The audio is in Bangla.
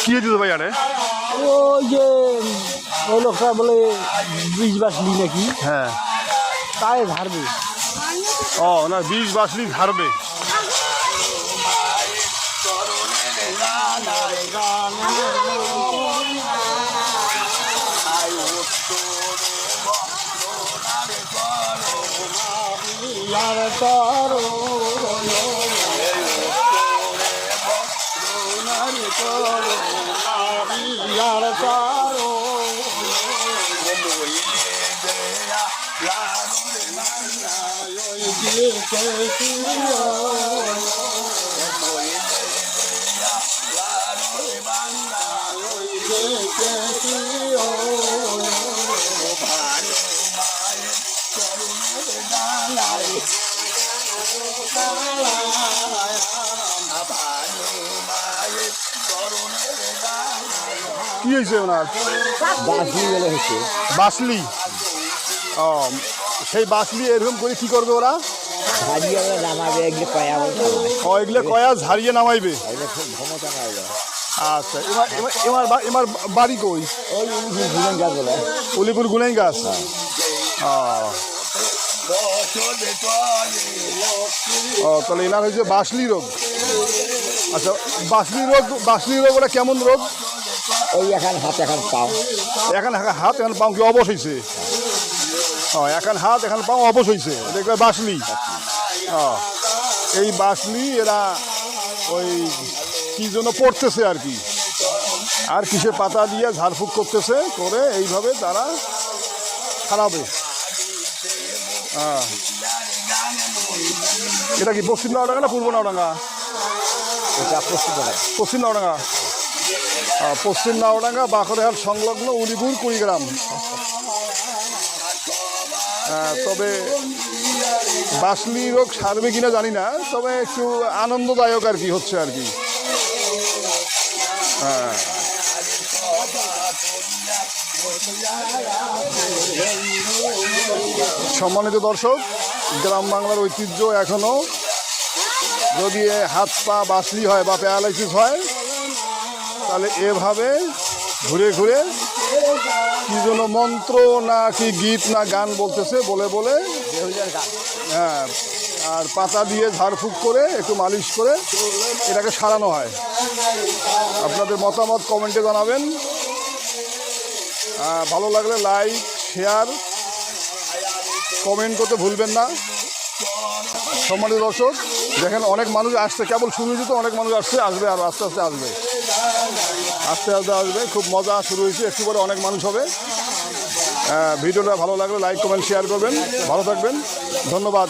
কি দিত ভাই আরে ওই যে ওই লোকটা বলে বীজ বাসলি নাকি? হ্যাঁ। তাই ঝাড়বে ও না বীজ বাসলি 奴爷爷呀，拉拢的满哪有一件件稀有？奴爷爷呀，拉拢的满哪有一件件稀有？有路盘路迈，走路没得哪来？哪哪有哪来？কি হয়েছে ওনার। বাসলি বলে হচ্ছে বাসলি। ও সেই বাসলি এরকম করে কি করবে ওরা? ঝাড়িয়ে নামাবে এগুলো কয়া ও এগুলো কয়া ঝাড়িয়ে নামাইবে। আচ্ছা এবার এবার এবার বাড়ি কই? ওই গাছ বলে। উলিপুর গুনাই গাছ? ও। ও তাহলে এনার হয়েছে বাসলি রোগ। আচ্ছা বাসলি রোগ বাসলি রোগ ওটা কেমন রোগ? ওই এখন হাত এখন পাও। এখন হাত এখন পাও কি অবশ হয়েছে ও এখন হাত এখন পাও অবশ হয়েছে দেখবে বাসলি ও এই বাসলি এরা ওই কি জন্য পড়তেছে আর কি। আর কিসে পাতা দিয়ে ঝাড়ফুঁক করতেছে করে এইভাবে তারা খারাপে। হ্যাঁ। এটা কি পশ্চিম নাওডাঙ্গা না পূর্ব নাওডাঙ্গা এটা প্রস্তুত করে পশ্চিম নাওডাঙ্গা পশ্চিম নাওডাঙ্গা বাঁকড়াহাট সংলগ্ন উলিপুর, কুড়িগ্রাম। তবে বাসলি রোগ সারবে কিনা জানি না, তবে একটু আনন্দদায়ক আর কি হচ্ছে আর কি। হ্যাঁ সম্মানিত দর্শক, গ্রাম বাংলার ঐতিহ্য এখনও, যদি হাত পা বাসলি হয় বা প্যারালাইসিস হয় তাহলে এভাবে ঘুরে ঘুরে কি যেন মন্ত্র না কি গীত না গান বলতেছে, বলে বলে। হ্যাঁ আর পাতা দিয়ে ঝাড়ফুঁক করে, একটু মালিশ করে এটাকে সারানো হয়। আপনাদের মতামত কমেন্টে জানাবেন। ভালো লাগলে লাইক, শেয়ার, কমেন্ট করতে ভুলবেন না। সম্মানিত দর্শক, দেখেন অনেক মানুষ আসছে, কেবল শুরু তো অনেক মানুষ আসছে, আসবে আর আস্তে আস্তে আসবে। আস্তে আস্তে আসবে, খুব মজা শুরু হয়েছে, একটু পরে অনেক মানুষ হবে। ভিডিওটা ভালো লাগলে লাইক কমেন্ট শেয়ার করবেন। ভালো থাকবেন। ধন্যবাদ।